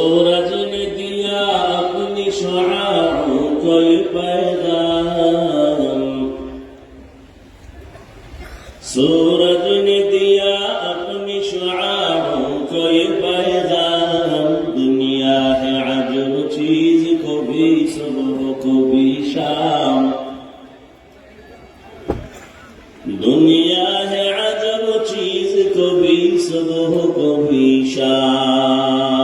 রাজন দিয়া আপনি সরাই পায়দাম সূরজন দিয়া আপনি সরাই পায়দাম দুনিয়া হে আজব চিজ, কবি সবব কবি শাম। দুনিয়া হে আজব চিজ, কবি সবব কবি শাম।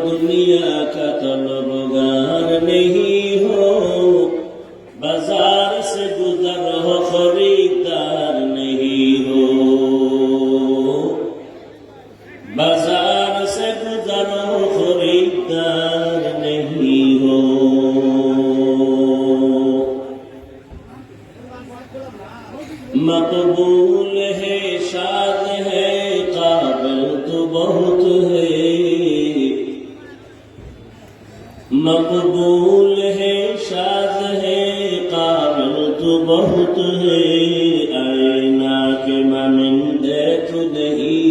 दुनिया का तलबगार नहीं हो बाजार से गुजर हो खरीदार नहीं हो बाजार से गुजर हो खरीदार नहीं हो मकबूल مقبول ہے شاد ہے قابل تو بہت ہے آئینہ کے مانند تو نہیں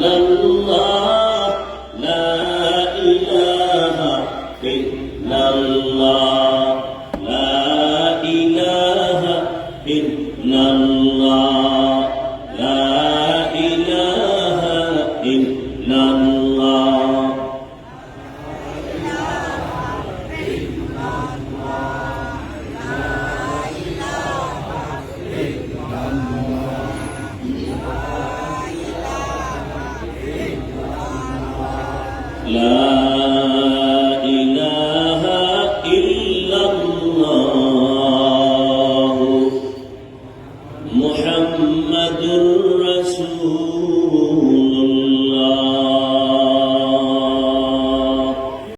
lần لا